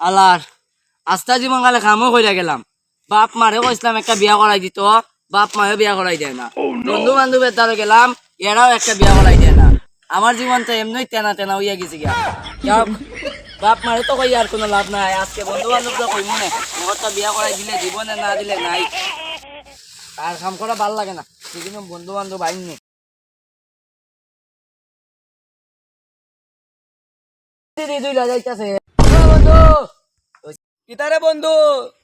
আলার আস্তা জীবন কালে কামও কইরা গেলাম। বাপ মারে কইছিলাম একটা বিয়া করাই দিত বাপ মায়েও বিয়া করাই দেয় না। বন্ধু বান্ধবের দ্বারা গেলাম এরাও একটা বিয়া করাই দেয় না। আমার জীবন তো এমনি তেনা তেনা হইয়া গেছে গিয়া। বাপ মারে তো কই আর কোনো লাভ নাই। আজকে বন্ধু বান্ধব তো কই মনে তো বিয়া করাই দিলে জীবনে না দিলে নাই। আর কাম করা ভালো লাগে না সেদিন বন্ধু বান্ধব আইনি দুইলা যাইতাছে। বন্ধু! কিতারে বন্ধু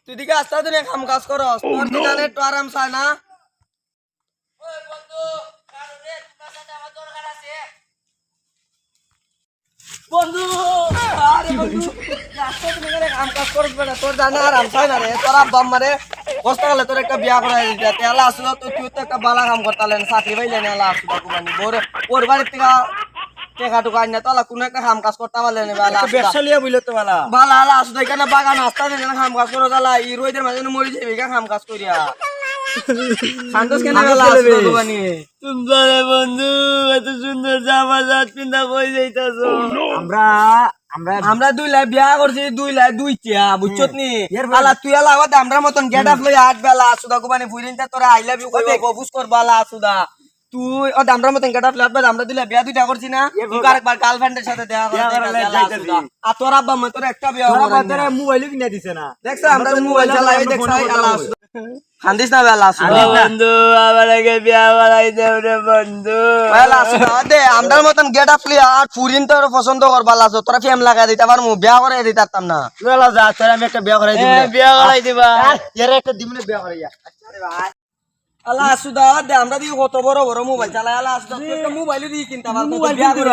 তুই দিকে আস্তে দিনে কাম কাজ করস। তোর দিনানে তো আরাম চায় না। বন্ধু তোমার সাথে আমার দরকার আরে বন্ধু আস্তে দিনে করে কাম কাজ করস বেটা তোর জানা আরাম চায় না রে। তোর আব্বা মারে কষ্ট গেলে তোর একটা বিয়া করাই দিতে। তেলা আসলো তো তুই তো একটা বালা কাম করতালেন চাকরি পাইলে না এলা আসলো বোর ওর বাড়ির থেকে টেকা টুকা আইনা তোলা কোনো একটা কাম কাজ করতে পারলে না বেলা। ব্যবসা লিয়া তো বালা। বালা আলা আসলো এখানে বাগান আস্তা দিনে কাম কাজ করো তালা এই রোদের মাঝে মরি যাবি কাম কাজ করিয়া। খান্তস কেন বেলা আসলো বন্ধু এত সুন্দর জামা জাত পিন্দা কই যাইতাছো। আমরা আমরা আমরা দুই লাখ বিয়া করছি দুই লাই দুই টিয়া বুঝছত নি? আলা তুই আলা আবার আমরা মতন গেট আপ লই আট বেলা সুদা কুমানি ফুরিন তা তোরা আই লাভ ইউ কইবে ববুস কর বালা সুদা তুই ও আমরা মতন গেট আপ লাট বেলা আমরা দুই লাখ বিয়া দুইটা করছি না? তুই আরেকবার গার্লফ্রেন্ডের সাথে দেখা করে। আর তোর আব্বা মা তোর একটা বিয়া তোরা বাজারে মোবাইল কিনে দিছে না। দেখছ আমরা মোবাইল চালাই দেখছ খান্দিস না বেলা বন্ধু আমার আগে বিয়া করাই দেও রে বন্ধু। বেলা দে আমরার মতন গেট আপ লই আর ফুরিন তোর পছন্দ করবা লাসো তোরা ফেম লাগাই দিতে পারমু বিয়া করে দিতাম না। বেলা যা তোর আমি একটা বিয়া করাই দিব এ, বিয়া করাই দিবা। এর একটা দিমনে বিয়া করাইয়া। আল্লাহ সুদা দে আমরা দিয়ে কত বড় বড় মোবাইল চালাই। আল্লাহ সুদা তুই একটা মোবাইল দিয়ে কিনতে পারব মোবাইল বিয়া করে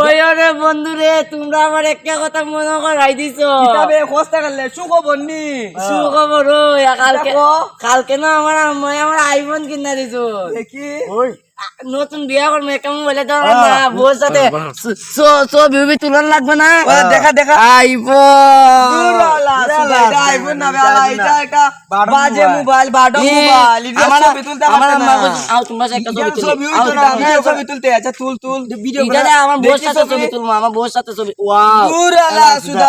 ওই রে বন্ধু রে তোমরা আমার একটা কথা মনে করাই দিছো। কিতাবে খোঁজতে গেলে সুখ বন্নি সুখবর ওই কালকে। কালকে না আমার আম্মাই আমার আইফোন কিনা দিছো। দেখি। ওই নতুন বিয়া করব একটা মোবাইলে ধরো না বউর সাথে ছবি উবি তুলন লাগবে না? দেখা দেখা। আইফোন না, এটা একটা বাজে মোবাইল। মোবাইল, মোবাইল, আমার ছবি তুলতে আমার। কইছে, আও তোমরা একটা ছবি তুলি। আও ছবি তুলতে, আচ্ছা, তুল, তুল, ভিডিও করে। আমার বউর সাথে ছবি? তুলবো আমার বউর সাথে ছবি। ওয়াও। দূর আল্লাহ, সুদা,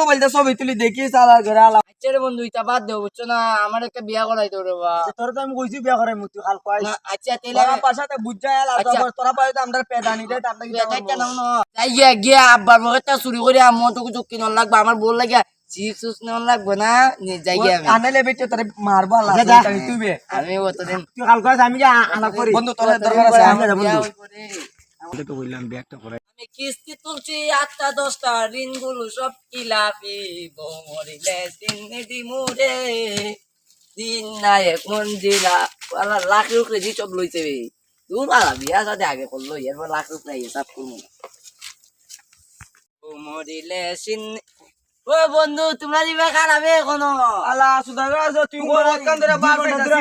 মোবাইলটা ছবি তুলি দেখি সালা ঘরে আল্লাহ। আচ্ছা বন্ধু বাদ দেও বুঝছ না? আমার একটা বিয়া করাই তো রে বা তোর তো আমি কইছি বিয়া করাই মুতু কয়। না, আচ্ছা তাইলে তোরা পাশাতে বুঝাই আল্লাহ, আচ্ছা। তোরা- তোরা তো আমরার পেদানি দেয়, আমরা কি বেটা করব? একটা না যাই গিয়া আব্বার তা চুরি করে আমার তো কিছু কিনন লাগবে? আমার বল লাগিয়া চিপস নেওয়ান লাগবে না? নি যাই গিয়া আমি। আনাইলে বেটে তোরে মারবো আল্লাহ, আচ্ছা। তুই তুইবে। আমি অতদিন তুই কাল কয় আমি যা আনা করি। বন্ধু তোর দরকার আছে আমি আমরা বন্ধু। তো বললাম বিয়াটা করাই আমি কিস্তি তুলছি আটটা দশটা ঋণগুলো সব কিলাপি মরিলে সিন্নি দি মুরে দিন নায়ক মঞ্জিলা আলা লাখ দি সব লইছে দূর আলা বিয়া সাথে আগে করল এরপর লাখ রুপরে হিসাব করব মরিলে সিন্নি ও বন্ধু তোমরা দিবে খারাপে এখনও আল্লাহ সুদা রে, তুই কোন একখান ধরে বার পাইতাছিস?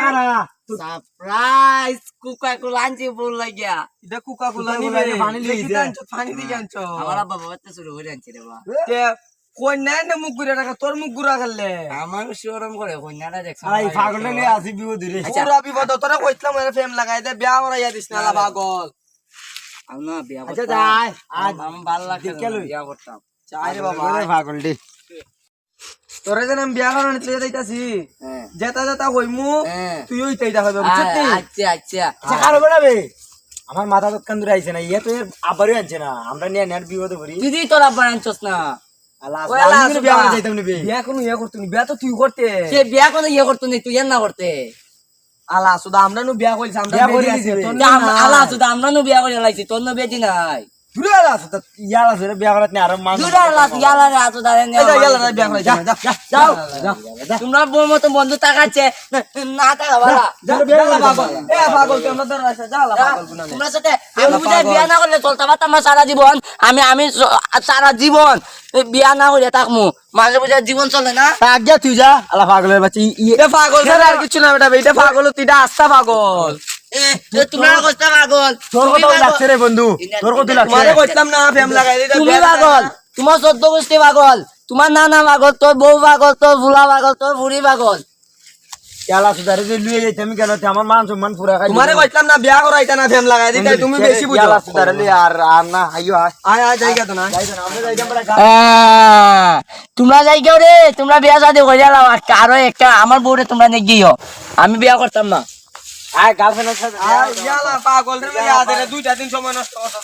সারপ্রাইজ কুকা কুলা আনছি বল লাগিয়া। এটা কোকা কোলা কোকা-কোলা পানি। আনছো, পানি দিয়ে আনছো। আমার বাবা শুরু করে আনছি রে বা না মুখ ঘুরে রাখা তোর মুখ ঘুরা গেলে আমার শরম করে কন্যাটা দেখছ আই পাগলটা নিয়ে আসি বিও দিরে আচ্ছা। পুরা বিপদ তোরা কইছিলাম এর ফেম লাগাই দে বিয়া করাইয়া দিস না আলা পাগল। আমি বিয়া আচ্ছা যাই আজ আমার আমার ভালো লাগছে দেখে না, লই। বিয়া করতাম। চাই রে বাবা। পাগলটি তোরে বিয়া করানো নিতে যাইতাছি হ্যাঁ। যেতা যেতা কইমু হ্যাঁ। তুই ওই তাইটা বুঝছিস আ- আচ্ছা আচ্ছা। আচ্ছা কারও বেড়াবে আমার মাথা তো কান্দুরে আইছে না ইয়ে তো আবারও আনছে না আমরা নিয়ে নেট বিপদে পড়ি। দিদি তোরা বানাচ্ছস না। বিয়া বিয়া কোনো ইয়ে করতো নি বিয়া তো তুই করতে। সে বিয়া কোনো ইয়ে করতো তুই না করতে। আলা সুদা আমরা নু বিয়া কইছি আমরা বিয়া বেরি করে আছি, দিছে। তোর যে না আম- আল্লাহ শুধু আমরা বিয়া করে লাইছি তোর নু নাই। দূরে আছে ইয়া আছে বিয়া করাত নি আর মান দুটা আল্লাহ ইয়ালা রে আতো দাঁড়ে এই যা, ইয়ালা না, বিয়া করাই যা যা যাও তোমরা বউ মতো বন্ধু তাকাচ্ছে না তাকা বালা যা যা আলা পাগল এ পাগল তুই আমরা ধরে রাখছ পাগল গুনা তোমরা সাথে আমি বুঝাই বিয়া না করলে চলতে পারতাম না সারা জীবন আমি আমি সারা জীবন বিয়া না করে থাকমু মাঝে বুঝে জীবন চলে না আজ্ঞা তুই যা আলা পাগলের বাচ্চা ইয়ে এটা পাগল আর কিছু না বেটা এটা পাগল তুই আস্থা পাগল তোমরা কষ্ট পাগল। তোর তুমি কত পাগল। লাগছে রে বন্ধু। তোর কত লাগছে তোমারে কইতাম না ফেম লাগাই। দে তুমি পাগল। তোমার চোদ্দ গোষ্ঠী পাগল। তোমার নানা পাগল তোর বউ পাগল তোর ভুলা পাগল তোর বুড়ি পাগল। তেলা সুদারে যে লুয়ে যাইতে আমি কেন আমার মান সম্মান পুরা খাই তোমারে কইতাম না বিয়া করাইতা না ফেম লাগাই। দিতে তুমি বেশি বুঝো তেলা সুদারে লুয়ে আর আর না আইও আয় আয় আয় তো না। যাইতো না আমরা যাইতাম বড় আহ, তোমরা যাই কেউ রে তোমরা বিয়া শাদি করে যাও আরও একটা আমার বউরে তোমরা নিয়ে গিয়েও আমি বিয়া করতাম না। আয় গার্লফ্রেন্ডের সাথে আয় ইয়ালা পাগল রে আদরে দুইটা দিন সময় নষ্ট করছ